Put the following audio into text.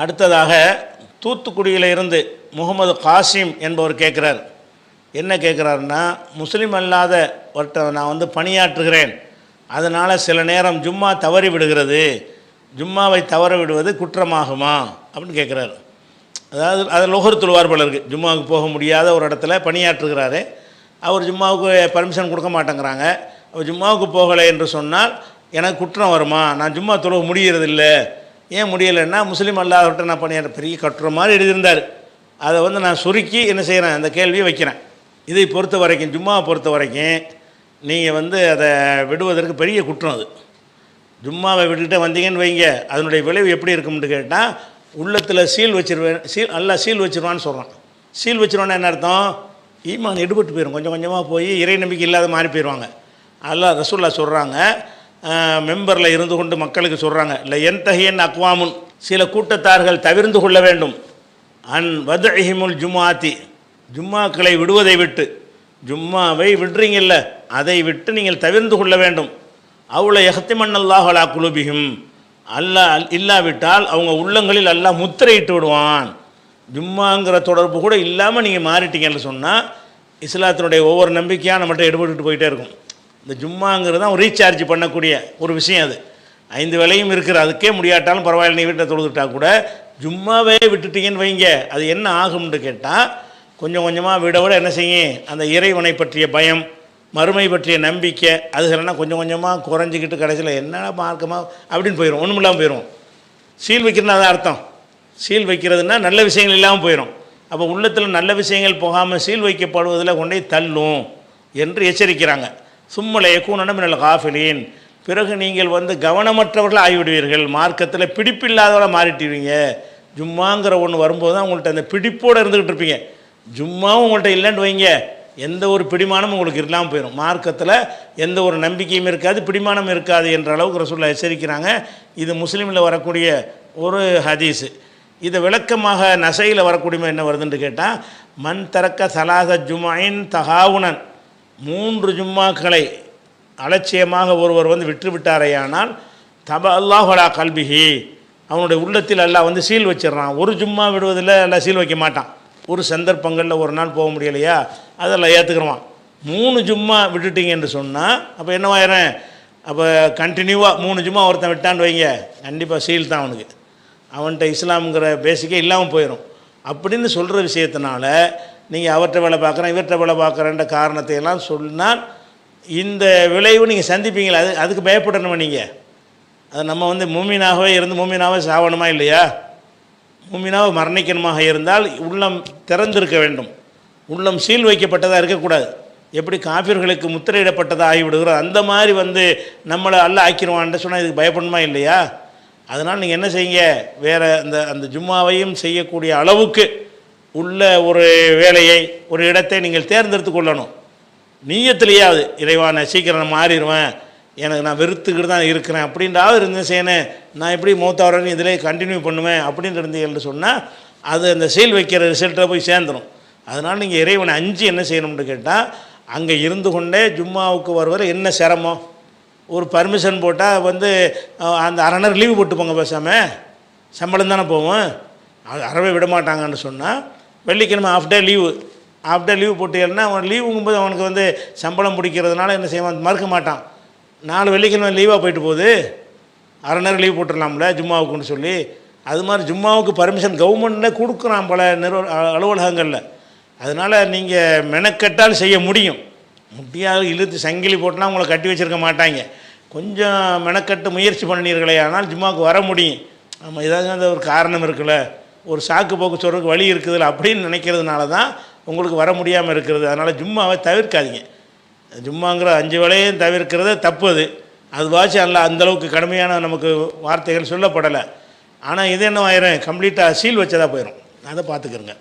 அடுத்ததாக தூத்துக்குடியில் இருந்து முகமது காசிம் என்பவர் கேட்குறார் என்ன கேட்குறாருன்னா முஸ்லீம் அல்லாத ஒருத்தர் நான் வந்து பணியாற்றுகிறேன். அதனால் சில நேரம் ஜும்மா தவறி விடுகிறது. ஜும்மாவை தவற விடுவது குற்றமாகுமா? அப்படின்னு கேட்குறாரு அதாவது அது லொஹர் துழுவார் போல இருக்குது ஜும்மாவுக்கு போக முடியாத ஒரு இடத்துல பணியாற்றுகிறாரு. அவர் ஜும்மாவுக்கு பர்மிஷன் கொடுக்க மாட்டேங்கிறாங்க. அவர் ஜும்மாவுக்கு போகலை என்று சொன்னால் எனக்கு குற்றம் வருமா? நான் ஜும்மா தொழுக முடியறதில்ல. ஏன் முடியலைன்னா முஸ்லீம் அல்லாதவர்கிட்ட நான் பணியாற்ற பெரிய கட்டுற மாதிரி எழுதியிருந்தார். அதை வந்து நான் சுருக்கி என்ன செய்கிறேன் அந்த கேள்வியை வைக்கிறேன். இதை பொறுத்த வரைக்கும் ஜும்மாவை பொறுத்த வரைக்கும் நீங்கள் வந்து அதை விடுவதற்கு பெரிய குற்றம் அது. ஜும்மாவை விட்டுட்டு வந்தீங்கன்னு வைங்க. அதனுடைய விளைவு எப்படி இருக்கும்னு கேட்டால் உள்ளத்தில் சீல் வச்சிருவேன் சீல் நல்லா சீல் வச்சிருவான்னு சொல்கிறான் சீல் வச்சிருவான்னு என்ன அர்த்தம்? ஈமான் எடுபட்டு போயிடும் கொஞ்சம் கொஞ்சமாக போய் இறை நம்பிக்கை இல்லாத மாறி போயிடுவாங்க அல்லா ரசூல்லா சொல்கிறாங்க மெம்பரில் இருந்து கொண்டு மக்களுக்கு சொல்கிறாங்க இல்லை என் தகையன் அக்வாமுன். சில கூட்டத்தார்கள் தவிர்ந்து கொள்ள வேண்டும். அன் வதஹிமுல் ஜும்மாத்தி ஜும்மாக்களை விடுவதை விட்டு ஜும்மாவை விடுறீங்கல்ல அதை விட்டு நீங்கள் தவிர்ந்து கொள்ள வேண்டும். அவ்வளோ எஹத்திமன் அல்லாஹலா குலுபிகும் அல்லா அல்லாஹ் இல்லாவிட்டால் அவங்க உள்ளங்களில் அல்லாஹ் முத்திரையிட்டு விடுவான். ஜும்மாங்கிற தொடர்பு கூட இல்லாமல் நீங்கள் மாறிட்டீங்கன்னு சொன்னால் இஸ்லாத்தினுடைய ஒவ்வொரு நம்பிக்கையாக நம்மகிட்ட எடுபட்டு போயிட்டே இருக்கும். இந்த ஜும்மாங்கிறது தான் ரீசார்ஜ் பண்ணக்கூடிய ஒரு விஷயம் அது. ஐந்து வேலையும் இருக்கிற அதுக்கே முடியாட்டாலும் பரவாயில்ல நீ வீட்டை தொழுதுட்டா கூட. ஜும்மாவே விட்டுட்டீங்கன்னு வைங்க. அது என்ன ஆகும்னு கேட்டால் கொஞ்சம் கொஞ்சமாக விட விட என்ன செய்யும்? அந்த இறைவனை பற்றிய பயம் மறுமை பற்றிய நம்பிக்கை அதுகளெல்லாம் கொஞ்சம் கொஞ்சமாக குறைஞ்சிக்கிட்டு கடைசியில் என்னடா மார்க்கமாக அப்படின்னு போயிடும் ஒன்றும் இல்லாமல் போயிடும் சீல் வைக்கிறதுனா அதான் அர்த்தம். சீல் வைக்கிறதுனா நல்ல விஷயங்கள் இல்லாமல் போயிடும் அப்போ உள்ளத்தில் நல்ல விஷயங்கள் போகாமல் சீல் வைக்கப்படுவதில் கொண்டே தள்ளும் என்று எச்சரிக்கிறாங்க. சும்மலைய கூணனம் நல்ல காஃபிலின். பிறகு நீங்கள் வந்து கவனமற்றவர்கள் ஆகிவிடுவீர்கள். மார்க்கத்தில் பிடிப்பில்லாதவர்களாக மாறிட்டுவீங்க. ஜும்மாங்கிற ஒன்று வரும்போது தான் உங்கள்கிட்ட அந்த பிடிப்போடு இருந்துக்கிட்டு இருப்பீங்க. ஜும்மாவும் உங்கள்கிட்ட இல்லைன்னு வைங்க. எந்த ஒரு பிடிமானமும் உங்களுக்கு இல்லாமல் போயிடும் மார்க்கத்தில் எந்த ஒரு நம்பிக்கையும் இருக்காது பிடிமானம் இருக்காது என்ற அளவுக்கு ரசூல்லா எச்சரிக்கிறாங்க. இது முஸ்லீமில் வரக்கூடிய ஒரு ஹதீஸு. இதை விளக்கமாக நசையில் வரக்கூடிய என்ன வருதுன்னு கேட்டால் மண் தரக்க சலாச ஜுமாயின் தகாவுனன். மூன்று ஜும்மாக்களை அலட்சியமாக ஒருவர் வந்து விட்டுவிட்டாரேயானால் தப அல்லாஹலா கல்பிஹி. அவனுடைய உள்ளத்தில் எல்லாம் வந்து சீல் வச்சிடுறான். ஒரு ஜும்மா விடுவதில் எல்லாம் சீல் வைக்க மாட்டான். ஒரு சந்தர்ப்பங்களில் ஒரு நாள் போக முடியலையா? அதெல்லாம் ஏற்றுக்கிறவான் மூணு ஜும்மா விட்டுட்டீங்க என்று சொன்னால் அப்போ என்னவாயிரம் அப்போ கண்டினியூவாக மூணு ஜும்மா ஒருத்தன் விட்டான்னு வைங்க. கண்டிப்பாக சீல் தான் அவனுக்கு. அவன்கிட்ட இஸ்லாம்ங்கிற பேசிக்கே இல்லாமல் போயிடும் அப்படின்னு சொல்கிற விஷயத்தினால நீங்கள் அவர்கிட்ட வேலை பார்க்குறேன் இவர்கிட்ட வேலை பார்க்குறேன்ற காரணத்தை எல்லாம் சொன்னால் இந்த விளைவு நீங்கள் சந்திப்பீங்களா? அது அதுக்கு பயப்படணுமா நீங்கள் அது நம்ம வந்து மூமினாகவே இருந்து மூமினாகவே சாவணுமா இல்லையா? மூமினாக மரணிக்கணுமாக இருந்தால் உள்ளம் திறந்திருக்க வேண்டும். உள்ளம் சீல் வைக்கப்பட்டதாக இருக்கக்கூடாது. எப்படி காஃபியர்களுக்கு முத்திரையிடப்பட்டதாக ஆகிவிடுகிறோம் அந்த மாதிரி வந்து நம்மளை அல்ல ஆக்கிடுவான்ட்டு சொன்னால் இதுக்கு பயப்படணுமா இல்லையா? அதனால் நீங்கள் என்ன செய்யுங்க? வேறு அந்த அந்த ஜும்மாவையும் செய்யக்கூடிய அளவுக்கு உள்ள ஒரு வேலையை ஒரு இடத்தை நீங்கள் தேர்ந்தெடுத்து கொள்ளணும். நீயத்திலேயாவது இறைவா நான் சீக்கிரம் நான் மாறிடுவேன். எனக்கு நான் வெறுத்துக்கிட்டு தான் இருக்கிறேன். அப்படின்றாவது இருந்து செய்யணும். நான் எப்படி மூத்தவரன் இதிலே கண்டினியூ பண்ணுவேன். அப்படின்னு இருந்தீங்கன்னு சொன்னால் அது அந்த சீல் வைக்கிற ரிசல்ட்டில் போய் சேர்ந்துடும் அதனால் நீங்கள் இறைவனை அஞ்சு என்ன செய்யணும்னு கேட்டால் அங்கே இருந்து கொண்டே ஜும்மாவுக்கு வருவதில் என்ன சிரமம்? ஒரு பர்மிஷன் போட்டால் வந்து அந்த அரை நேரம் லீவு போட்டு போங்க பேசாமல் சம்பளம் தானே போவோம் அது அறவே விட மாட்டாங்கன்னு சொன்னால் வெள்ளிக்கிழமை off day leave off day leave போட்டீங்கன்னா அவன் லீவுங்கும்போது அவனுக்கு வந்து சம்பளம் பிடிக்கிறதுனால என்ன செய்வான்? மறுக்க மாட்டான். நாலு வெள்ளிக்கிழமை லீவாக போயிட்டு போகுது. அரை நேரம் லீவ் போட்டுடலாம்ல ஜும்மாவுக்குன்னு சொல்லி. அது மாதிரி ஜும்மாவுக்கு பர்மிஷன் கவர்மெண்ட்டில் கொடுக்குறான் பல நிறுவ அலுவலகங்களில். அதனால் நீங்கள் மெனக்கட்டால் செய்ய முடியும். முடியாது இழுத்து சங்கிலி போட்டுனா உங்களை கட்டி வச்சிருக்க மாட்டாங்க. கொஞ்சம் மெனக்கட்டு முயற்சி பண்ணீர்களே ஆனால் ஜும்மாவுக்கு வர முடியும். ஆமாம் ஏதாவது அந்த ஒரு காரணம் இருக்குல்ல. ஒரு சாக்கு போக்கு சொல்கிறதுக்கு வழி இருக்குதுல்ல அப்படின்னு நினைக்கிறதுனால தான் உங்களுக்கு வர முடியாமல் இருக்கிறது. அதனால் ஜும்மாவை தவிர்க்காதீங்க. ஜும்மாங்கிற அஞ்சு வேலையும் தவிர்க்கிறது தப்பு அது. அதுவாச்சும் அல்ல அந்தளவுக்கு கடுமையான நமக்கு வார்த்தைகள் சொல்லப்படலை. ஆனால் இது என்ன ஆயிரும் கம்ப்ளீட்டாக சீல் வச்சதாக போயிடும் அதை பார்த்துக்கிறங்க